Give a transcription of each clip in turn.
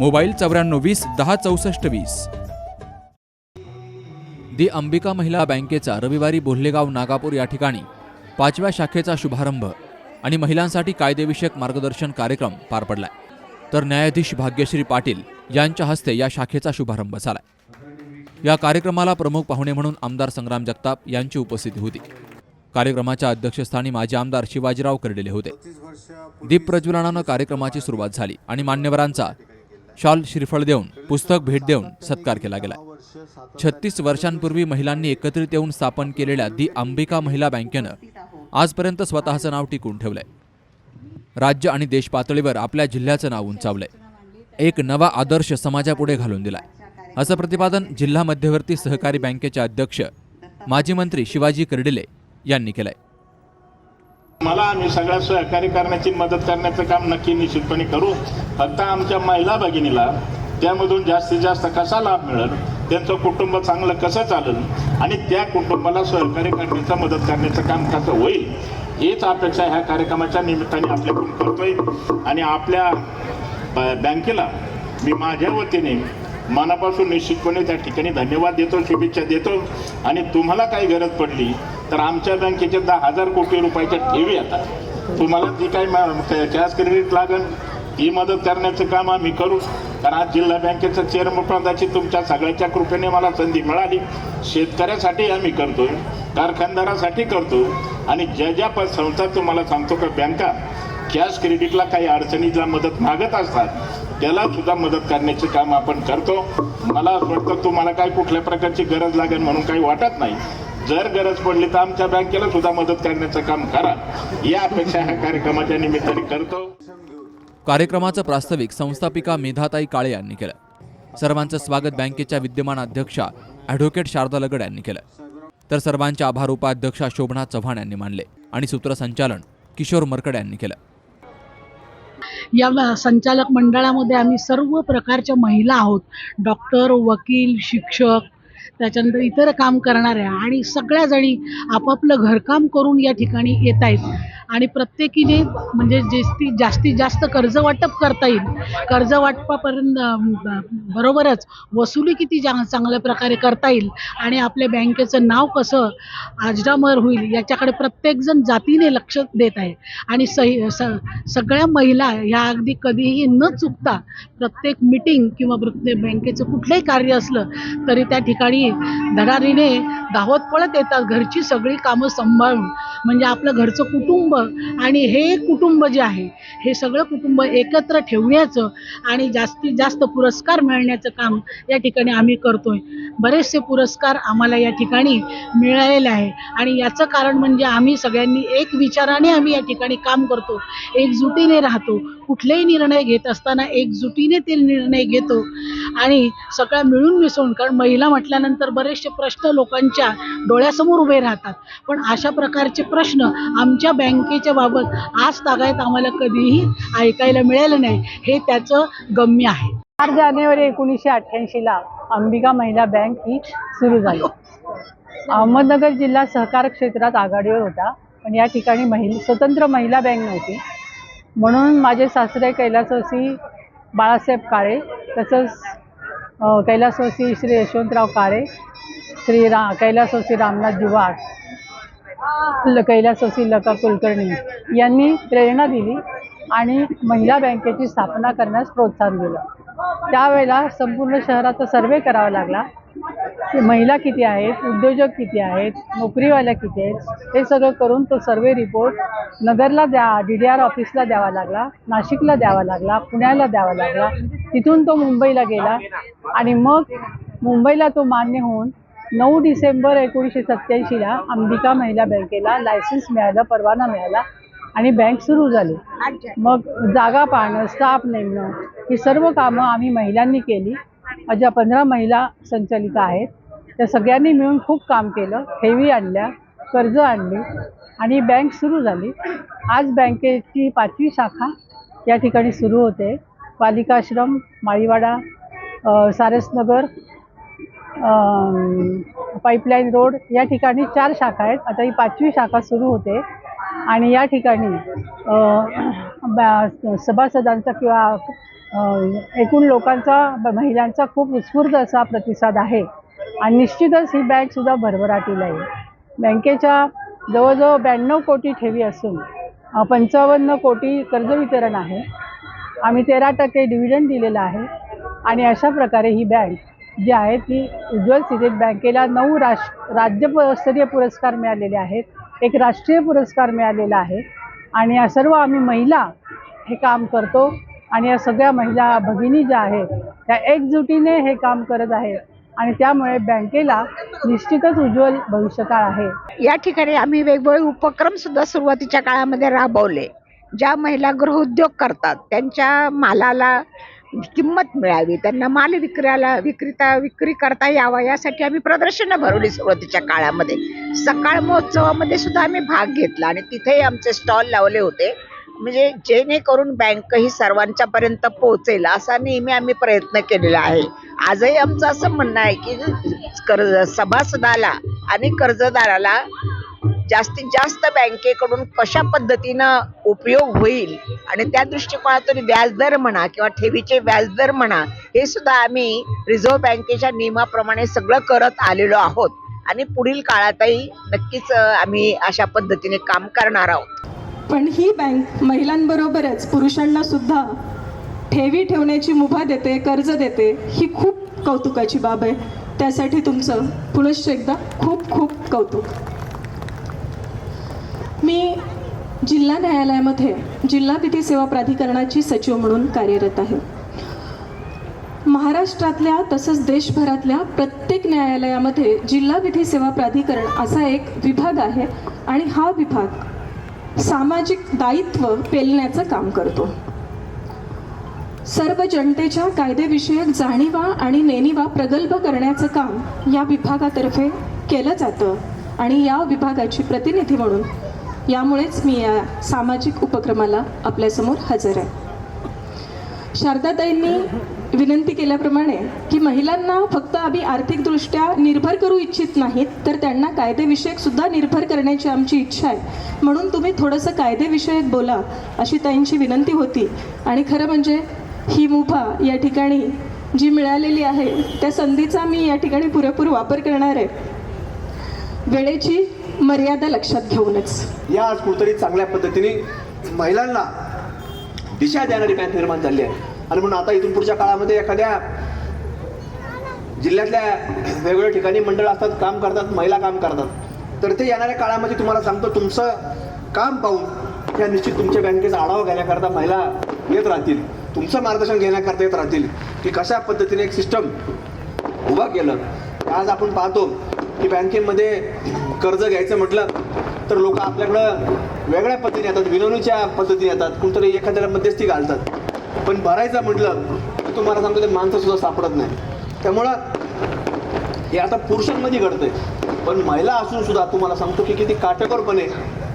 Mobile चौऱ्याण्णव वीस दहा चौसष्ट वीस. दी अंबिका महिला बँकेचा रविवारी बोल्हेगाव नागापूर या ठिकाणी पाचव्या शाखेचा शुभारंभ आणि महिलांसाठी कायदेविषयक मार्गदर्शन कार्यक्रम पार पडलाय. तर न्यायाधीश भाग्यश्री पाटील यांच्या हस्ते या शाखेचा शुभारंभ झालाय. या कार्यक्रमाला प्रमुख पाहुणे म्हणून आमदार संग्राम जगताप यांची उपस्थिती होती. कार्यक्रमाच्या अध्यक्षस्थानी माजी आमदार शिवाजीराव कर्डिले होते. दीप प्रज्वलनानं कार्यक्रमाची सुरुवात झाली आणि मान्यवरांचा शॉल श्रीफळ देऊन पुस्तक भेट देऊन सत्कार केला गेला. छत्तीस वर्षांपूर्वी महिलांनी एकत्रित येऊन स्थापन केलेल्या दी अंबिका महिला बँकेनं आजपर्यंत स्वतःचं नाव टिकून ठेवलंय. राज्य आणि देश पातळीवर आपल्या जिल्ह्याचं नाव उंचावलंय. एक नवा आदर्श समाजापुढे घालून दिलाय. असं प्रतिपादन जिल्हा मध्यवर्ती सहकारी बँकेचे अध्यक्ष माजी मंत्री शिवाजी कर्डिले यांनी केलंय. मला आम्ही सगळ्या सहकार्य करण्याची मदत करण्याचं काम नक्की निश्चितपणे करू. फक्त आमच्या महिला भगिनीला त्यामधून जास्तीत जास्त कसा लाभ मिळेल त्यांचं कुटुंब चांगलं कसं चालेल आणि त्या कुटुंबाला सहकार्य करण्याचं मदत करण्याचं काम कसं होईल हीच अपेक्षा ह्या कार्यक्रमाच्या निमित्ताने आपल्याकडून करतोय. आणि आपल्या बँकेला मी माझ्या वतीने मनापासून निश्चितपणे त्या ठिकाणी धन्यवाद देतो शुभेच्छा देतो. आणि तुम्हाला काही गरज पडली तर आमच्या बँकेच्या दहा हजार कोटी रुपयाच्या ठेवी येतात तुम्हाला जी काही कॅश क्रेडिट लागेल ती मदत करण्याचं काम आम्ही करू. कारण आज जिल्हा बँकेचं चेअरमन पदाची तुमच्या सगळ्याच्या कृपेने मला संधी मिळाली. शेतकऱ्यासाठी आम्ही करतो कारखानदारासाठी करतो आणि ज्या ज्या प- संस्था तुम्हाला सांगतो का बँका कॅश क्रेडिटला काही अडचणीला मदत मागत असतात त्याला सुद्धा मदत करण्याचे काम आपण करतो. मला असं वाटतं तुम्हाला काही कुठल्या प्रकारची गरज लागेल म्हणून काही वाटत नाही. जर गरज पडली तर आमच्या बँकेला सुद्धा मदत करण्याचं काम करा. या अपेक्षा ह्या कार्यक्रमाच्या निमित्ताने करतो. कार्यक्रमाचं प्रास्ताविक संस्थापिका मेधाताई काळे यांनी केलं. सर्वांचं स्वागत बँकेच्या विद्यमान अध्यक्षा ॲडव्होकेट शारदा लगड यांनी केलं. तर सर्वांचे आभार उपाध्यक्षा शोभना चव्हाण यांनी मानले आणि सूत्रसंचालन किशोर मरकड यांनी केलं. या संचालक मंडळामध्ये आम्ही सर्व प्रकारच्या महिला आहोत. डॉक्टर वकील शिक्षक त्याच्यानंतर इतर काम करणाऱ्या आणि सगळ्या जणी आपापलं घरकाम करून या ठिकाणी येत आहेत आणि प्रत्येकीने म्हणजे जेस्ती जास्तीत जास्त कर्ज वाटप करता येईल. कर्ज वाटपापर्यंत ब- बरोबरच वसुली किती जा चांगल्या प्रकारे करता येईल आणि आपल्या बँकेचं नाव कसं आजडामर होईल याच्याकडे प्रत्येकजण जातीने लक्ष देत आहे. आणि सही स सगळ्या महिला ह्या अगदी कधीही न चुकता प्रत्येक मिटिंग किंवा प्रत्येक बँकेचं कुठलंही कार्य असलं तरी त्या ठिकाणी धडारीने धावत पळत येतात. घरची सगळी कामं सांभाळून. म्हणजे आपलं घरचं कुटुंब आणि हे कुटुंब जे आहे हे सगळं कुटुंब एकत्र ठेवण्याचं आणि जास्तीत जास्त पुरस्कार मिळण्याचं काम या ठिकाणी आम्ही करतोय. बरेचसे पुरस्कार आम्हाला या ठिकाणी मिळालेले आहे आणि याचं कारण म्हणजे आम्ही सगळ्यांनी एक विचाराने आम्ही या ठिकाणी काम करतो एकजुटीने राहतो. कुठलेही निर्णय घेत असताना एकजुटीने ते निर्णय घेतो आणि सगळ्या मिळून मिसळून कारण महिला म्हटल्यानंतर बरेचसे प्रश्न लोकांच्या डोळ्यासमोर उभे राहतात. पण अशा प्रकारचे प्रश्न आमच्या बँकेच्या बाबत आज तागायत आम्हाला कधीही ऐकायला मिळालं नाही. हे त्याचं गम्य आहे. चार जानेवारी एकोणीसशे अठ्ठ्याऐंशीला अंबिका महिला बँक ही सुरू झाली. अहमदनगर जिल्हा सहकार क्षेत्रात आघाडीवर होता. पण या ठिकाणी महिला स्वतंत्र महिला बँक नव्हती. म्हणून माझे सासरे कैलासवासी बाळासाहेब काळे तसंच कैलासवासी श्री यशवंतराव काळे श्री रा कैलासवासी रामनाथ दिवाड ल- कैलासवासी लता कुलकर्णी यांनी प्रेरणा दिली आणि महिला बँकेची स्थापना करण्यास प्रोत्साहन दिलं. त्यावेळेला संपूर्ण शहराचा सर्वे करावा लागला. की महिला किती आहेत उद्योजक किती आहेत नोकरीवाल्या किती आहेत हे सगळं करून तो सर्वे रिपोर्ट नगरला द्या डी डी आर ऑफिसला द्यावा लागला नाशिकला द्यावा लागला पुण्याला द्यावा लागला तिथून तो मुंबईला गेला आणि मग मुंबईला तो मान्य होऊन नऊ डिसेंबर एकोणीसशे सत्त्याऐंशीला अंबिका महिला बँकेला लायसन्स मिळालं परवाना मिळाला आणि बँक सुरू झाली. मग जागा पाहणं स्टाफ नेमणं ही सर्व कामं आम्ही महिलांनी केली. ज्या पंधरा महिला संचालिका आहेत. त्या सगळ्यांनी मिळून खूप काम केलं. ठेवी आणल्या कर्ज आणली आणि बँक सुरू झाली. आज बँकेची पाचवी शाखा या ठिकाणी सुरू होते. बालिकाश्रम माळीवाडा सारसनगर पाईपलाईन रोड या ठिकाणी चार शाखा आहेत. आता ही पाचवी शाखा सुरू होते आणि या ठिकाणी बा- सभासदांचा किंवा एकूण लोकांचा महिलांचा खूप उत्स्फूर्त असा प्रतिसाद आहे. आणि निश्चितच ही बँकसुद्धा भरभराटीला आहे. बँकेच्या जवळजवळ ब्याण्णव कोटी ठेवी असून पंचावन्न कोटी कर्ज वितरण आहे. आम्ही तेरा टक्के डिव्हिडंड दिलेला आहे. आणि अशा प्रकारे ही बँक जी आहे ती उज्ज्वल स्थितीत बँकेला नऊ राष्ट्र राज्यस्तरीय पुरस्कार मिळालेले आहेत. एक राष्ट्रीय पुरस्कार मिळालेला आहे. आणि या सर्व आम्ही महिला हे काम करतो. आणि या सगळ्या महिला भगिनी ज्या आहेत त्या एकजुटीने हे काम करत आहेत. आणि त्यामुळे बँकेला निश्चितच उज्ज्वल भविष्यकाळ आहे. या ठिकाणी आम्ही वेगवेगळे उपक्रम सुद्धा सुरुवातीच्या काळामध्ये राबवले ज्या महिला गृहउद्योग करतात त्यांच्या मालाला किंमत मिळावी त्यांना माल विक्रीला विक्रीता विक्री करता यावा यासाठी आम्ही प्रदर्शनं भरवली सुरुवातीच्या काळामध्ये. सकाळ महोत्सवामध्ये सुद्धा आम्ही भाग घेतला आणि तिथेही आमचे स्टॉल लावले होते. म्हणजे जेणेकरून बँक ही सर्वांच्यापर्यंत पोहोचेल असा नेहमी आम्ही प्रयत्न केलेला आहे. आजही आमचं असं म्हणणं आहे की कर्ज सभासदाला आणि कर्जदाराला जास्तीत जास्त बँकेकडून कशा पद्धतीनं उपयोग होईल आणि त्या दृष्टिकोनातून व्याजदर म्हणा किंवा ठेवीचे व्याजदर म्हणा हे सुद्धा आम्ही रिझर्व्ह बँकेच्या नियमाप्रमाणे सगळं करत आलेलो आहोत. आणि पुढील काळातही नक्कीच आम्ही अशा पद्धतीने काम करणार आहोत. पण ही बँक महिलांबरोबरच पुरुषांना सुद्धा ठेवी ठेवण्याची मुभा देते कर्ज देते ही खूप कौतुकाची बाब आहे. त्यासाठी तुमचं पुनश्च एकदा खूप खूप कौतुक. मी जिल्हा न्यायालयामध्ये जिल्हा विधी सेवा प्राधिकरणाची सचिव म्हणून कार्यरत आहे. महाराष्ट्रातल्या तसंच देशभरातल्या प्रत्येक न्यायालयामध्ये जिल्हा विधी सेवा प्राधिकरण असा एक विभाग आहे आणि हा विभाग सामाजिक दायित्व पेलण्याचं काम करतो. सर्व जनतेच्या कायदेविषयक जाणीवा आणि नेणीवा प्रगल्भ करण्याचं काम या विभागातर्फे केलं जातं आणि या विभागाची प्रतिनिधी म्हणून यामुळेच मी या सामाजिक उपक्रमाला आपल्यासमोर हजर आहे. शारदाताईंनी विनंती केल्याप्रमाणे की महिलांना फक्त आम्ही आर्थिकदृष्ट्या निर्भर करू इच्छित नाहीत तर त्यांना कायदेविषयक सुद्धा निर्भर करण्याची आमची इच्छा आहे. म्हणून तुम्ही थोडंसं कायदेविषयक बोला अशी त्यांची विनंती होती. आणि खरं म्हणजे ही मुभा या ठिकाणी जी मिळालेली आहे त्या संधीचा मी या ठिकाणी पुरेपूर वापर करणार आहे. वेळेची मर्यादा लक्षात घेऊनच. या आज कुठेतरी चांगल्या पद्धतीने महिलांना दिशा देणारी बँक निर्माण झाली आहे. आणि म्हणून आता इथून पुढच्या काळामध्ये एखाद्या जिल्ह्यातल्या वेगवेगळ्या ठिकाणी मंडळ असतात काम करतात महिला काम करतात. तर ते येणाऱ्या काळामध्ये तुम्हाला सांगतो तुमचं काम पाहून त्या निश्चित तुमच्या बँकेचा आढावा घेण्याकरता महिला येत राहतील. तुमचं मार्गदर्शन घेण्याकरता येत राहतील. की कशा पद्धतीने एक सिस्टम उभा केलं. आज आपण पाहतो की बँकेमध्ये कर्ज घ्यायचं म्हटलं तर लोक आपल्याकडं वेगळ्या पद्धतीने येतात विनवणीच्या पद्धतीने येतात कोणतरी एखाद्याला मध्यस्थी घालतात. पण भरायचं म्हटलं तर तुम्हाला सांगतो ते माणसंसुद्धा सापडत नाही. त्यामुळं हे आता पुरुषांमध्ये घडतंय. पण महिला असून सुद्धा तुम्हाला सांगतो की किती काटेकोरपणे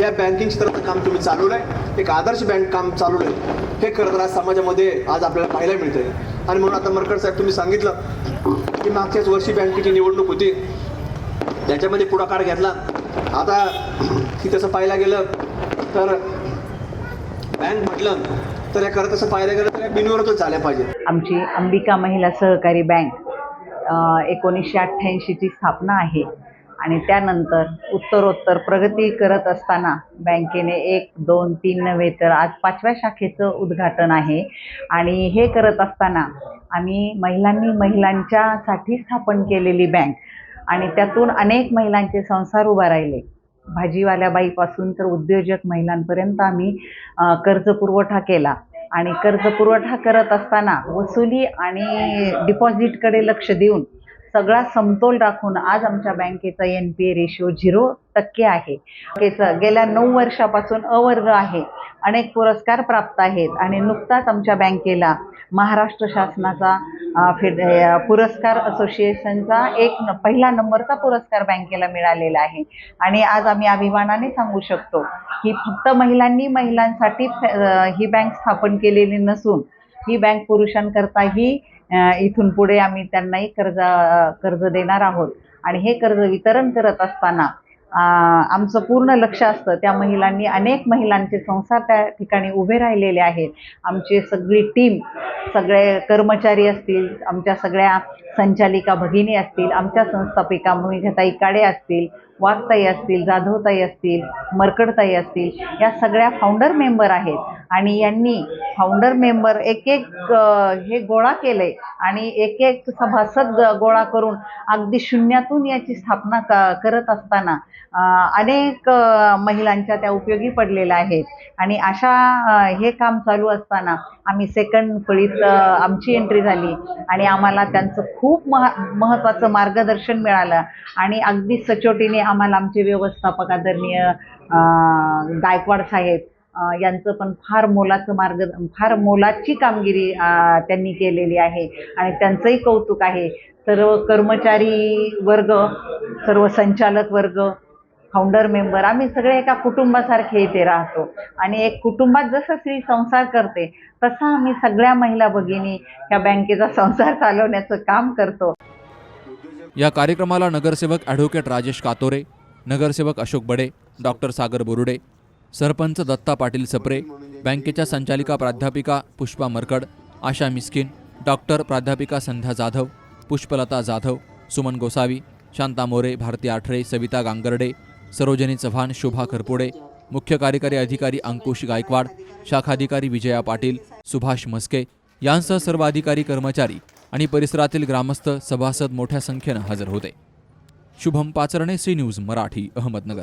या बँकिंग क्षेत्राचं काम तुम्ही चालवलं आहे एक आदर्श बँक काम चालवलं आहे हे खरं तर आज समाजामध्ये आज आपल्याला पाहायला मिळतंय. आणि म्हणून आता मरकड साहेब तुम्ही सांगितलं की मागच्याच वर्षी बँकेची निवडणूक होती. त्याच्यामध्ये पुढाकार घेतला. आता की तसं पाहायला गेलं तर बँक म्हटलं तर या खरं तसं पाहायला गेलं तर या बिनविरोधच झाल्या पाहिजे आमची अंबिका महिला सहकारी बँक एकोणीसशे अठ्ठ्याऐंशीची स्थापना आहे. आणि त्यानंतर उत्तरोत्तर प्रगती करत असताना बँकेने एक दोन तीन नव्हे तर आज पाचव्या शाखेचं उद्घाटन आहे. आणि हे करत असताना आम्ही महिलांनी महिलांच्यासाठी स्थापन केलेली बँक आणि त्यातून अनेक महिलांचे संसार उभा राहिले. भाजीवाल्या बाईपासून तर उद्योजक महिलांपर्यंत आम्ही कर्ज पुरवठा केला. आणि कर्ज पुरवठा करत असताना वसुली आणि डिपॉझिटकडे लक्ष देऊन सगळा समतोल राखून आज आमच्या बँकेचा N P A ratio zero टक्के आहे. बँकेचं गेल्या नऊ वर्षापासून अवर्ग आहे. अनेक पुरस्कार प्राप्त आहेत आणि नुकताच आमच्या बँकेला महाराष्ट्र शासनाचा फेड पुरस्कार असोसिएशनचा एक न पहिला नंबरचा पुरस्कार बँकेला मिळालेला आहे. आणि आज आम्ही अभिमानाने सांगू शकतो की फक्त महिलांनी महिलांसाठी ही बँक स्थापन केलेली नसून ही बँक पुरुषांकरताही इथून पुढे आम्ही त्यांनाही कर्ज कर्ज देणार आहोत. आणि हे कर्ज वितरण करत असताना आमचं पूर्ण लक्ष असतं त्या महिलांनी अनेक महिलांचे संसार त्या ठिकाणी उभे राहिलेले आहेत. आमची सगळी टीम सगळे कर्मचारी असतील आमच्या सगळ्या संचालिका भगिनी असतील आमच्या संस्थापिका मुनिघताई काडे असतील वाघताई असतील जाधवताई असतील मरकडताई असतील या सगळ्या फाउंडर मेंबर आहेत. आणि यांनी फाउंडर मेंबर एक एक हे गोळा केले आणि एक एक सभासद गोळा करून अगदी शून्यातून याची स्थापना क करत असताना अनेक महिलांच्या त्या उपयोगी पडलेल्या आहेत. आणि अशा हे काम चालू असताना आम्ही सेकंड फळीत आमची एंट्री झाली आणि आम्हाला त्यांचं खूप मह महत्त्वाचं मार्गदर्शन मिळालं आणि अगदी सचोटीने आम्हाला आमचे व्यवस्थापक आदरणीय गायकवाड साहेब यांचं पण फार मोलाचं मार्ग फार मोलाची कामगिरी त्यांनी केलेली आहे आणि त्यांचंही कौतुक आहे. सर्व कर्मचारी वर्ग सर्व संचालक वर्ग फाउंडर मेंबर आम्ही सगळे एका कुटुंबासारखे इथे राहतो. आणि एक कुटुंबात जसं स्त्री संसार करते तसा आम्ही सगळ्या महिला भगिनी ह्या बँकेचा संसार चालवण्याचं काम करतो. या कार्यक्रमाला नगरसेवक ॲडव्होकेट राजेश कातोरे नगरसेवक अशोक बडे डॉक्टर सागर बोरुडे सरपंच दत्ता पाटील सप्रे बँकेच्या संचालिका प्राध्यापिका पुष्पा मरकड आशा मिस्किन डॉक्टर प्राध्यापिका संध्या जाधव पुष्पलता जाधव सुमन गोसावी शांता मोरे भारती आठरे सविता गांगर्डे सरोजनी चव्हाण शोभा खरपुडे मुख्य कार्यकारी अधिकारी अंकुश गायकवाड शाखाधिकारी विजया पाटील सुभाष मस्के यांसह सर्व अधिकारी कर्मचारी आणि परिसरातील ग्रामस्थ सभासद मोठ्या संख्येनं हजर होते. Shubham Pacharne C News Marathi Ahmednagar.